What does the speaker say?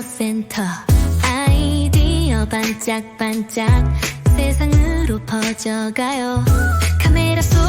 센터 아이디어 반짝반짝 세상으로 퍼져가요. 카메라 속속